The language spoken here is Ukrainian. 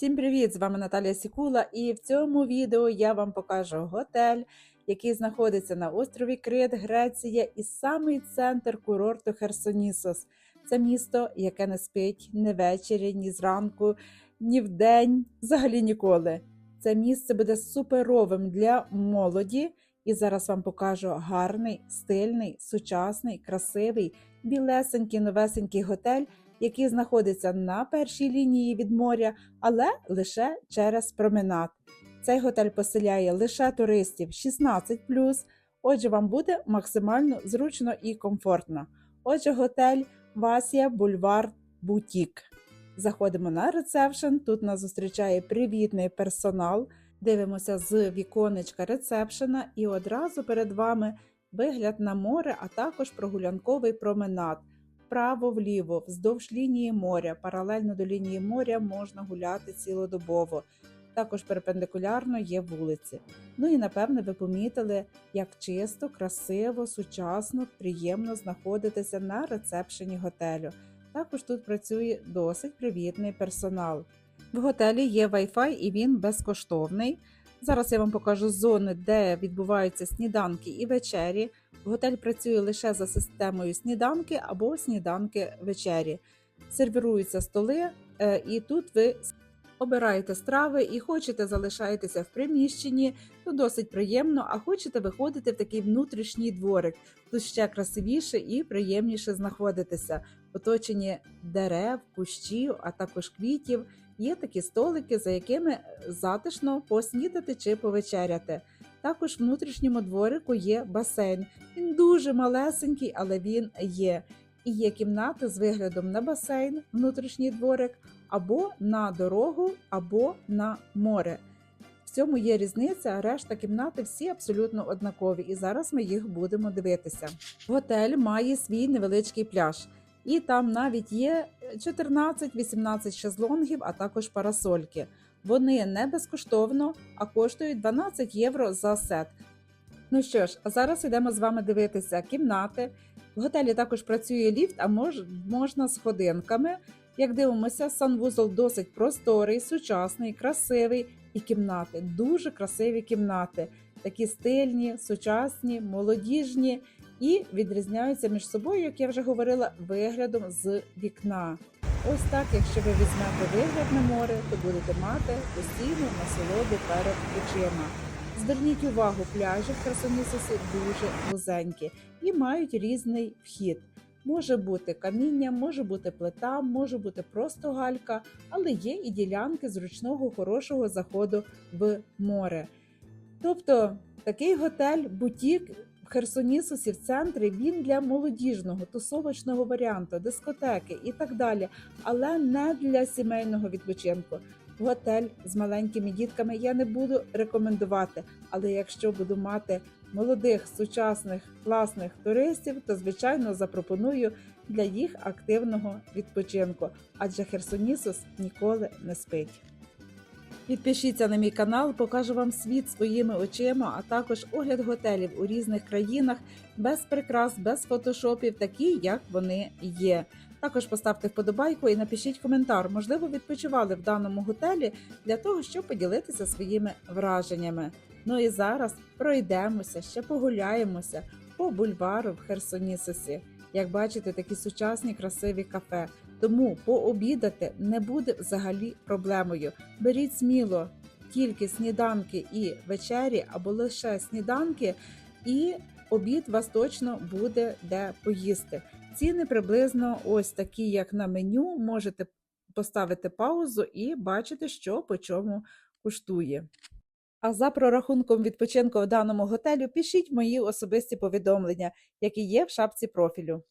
Всім привіт! З вами Наталія Сікула, і в цьому відео я вам покажу готель, який знаходиться на острові Крит, Греція, і самий центр курорту Херсонісос. Це місто, яке не спить ні ввечері, ні зранку, ні вдень, взагалі ніколи. Це місце буде суперовим для молоді. І зараз вам покажу гарний, стильний, сучасний, красивий, білесенький, новесенький готель, який знаходиться на першій лінії від моря, але лише через променад. Цей готель поселяє лише туристів 16 отже, вам буде максимально зручно і комфортно. Отже, готель Васія Бульвар Бутік. Заходимо на ресепшн. Тут нас зустрічає привітний персонал. Дивимося з віконечка ресепшена, і одразу перед вами вигляд на море, а також прогулянковий променад. Вправо-вліво, вздовж лінії моря, паралельно до лінії моря можна гуляти цілодобово. Також перпендикулярно є вулиці. Ну і напевне ви помітили, як чисто, красиво, сучасно, приємно знаходитися на ресепшені готелю. Також тут працює досить привітний персонал. В готелі є Wi-Fi і він безкоштовний. Зараз я вам покажу зони, де відбуваються сніданки і вечері. Готель працює лише за системою сніданки або сніданки вечері. Сервіруються столи, е, і тут ви обираєте страви і хочете залишаєтеся в приміщенні, то досить приємно, а хочете виходити в такий внутрішній дворик. Тут ще красивіше і приємніше знаходитися. Оточені дерев, кущів, а також квітів. Є такі столики, за якими затишно поснідати чи повечеряти. Також в внутрішньому дворику є басейн. Він дуже малесенький, але він є. І є кімнати з виглядом на басейн, внутрішній дворик, або на дорогу, або на море. В цьому є різниця, решта кімнати всі абсолютно однакові, і зараз ми їх будемо дивитися. Готель має свій невеличкий пляж, і там навіть є 14-18 шезлонгів, а також парасольки. Вони не безкоштовно, а коштують 12 євро за сет. Ну що ж, а зараз йдемо з вами дивитися кімнати. В готелі також працює ліфт, а мож, можна з ходинками. Як дивимося, санвузол досить просторий, сучасний, красивий і кімнати. Дуже красиві кімнати, такі стильні, сучасні, молодіжні і відрізняються між собою, як я вже говорила, виглядом з вікна. Ось так, якщо ви візьмете вигляд на море, то будете мати постійну насолоду перед очима. Зверніть увагу, пляжі в Херсонісосі дуже вузенькі і мають різний вхід. Може бути каміння, може бути плита, може бути просто галька, але є і ділянки зручного хорошого заходу в море. Тобто такий готель, бутік Херсонісусі в центрі він для молодіжного, тусовочного варіанту, дискотеки і так далі, але не для сімейного відпочинку. Готель з маленькими дітками я не буду рекомендувати, але якщо буду мати молодих, сучасних, класних туристів, то звичайно запропоную для їх активного відпочинку, адже Херсонісус ніколи не спить. Підпишіться на мій канал, покажу вам світ своїми очима, а також огляд готелів у різних країнах без прикрас, без фотошопів, такі як вони є. Також поставте вподобайку і напишіть коментар. Можливо, відпочивали в даному готелі для того, щоб поділитися своїми враженнями. Ну і зараз пройдемося, ще погуляємося по бульвару в Херсонісосі. Як бачите, такі сучасні красиві кафе. Тому пообідати не буде взагалі проблемою. Беріть сміло тільки сніданки і вечері, або лише сніданки, і обід вас точно буде де поїсти. Ціни приблизно ось такі, як на меню. Можете поставити паузу і бачити, що по чому коштує. А за прорахунком відпочинку в даному готелю пишіть мої особисті повідомлення, які є в шапці профілю.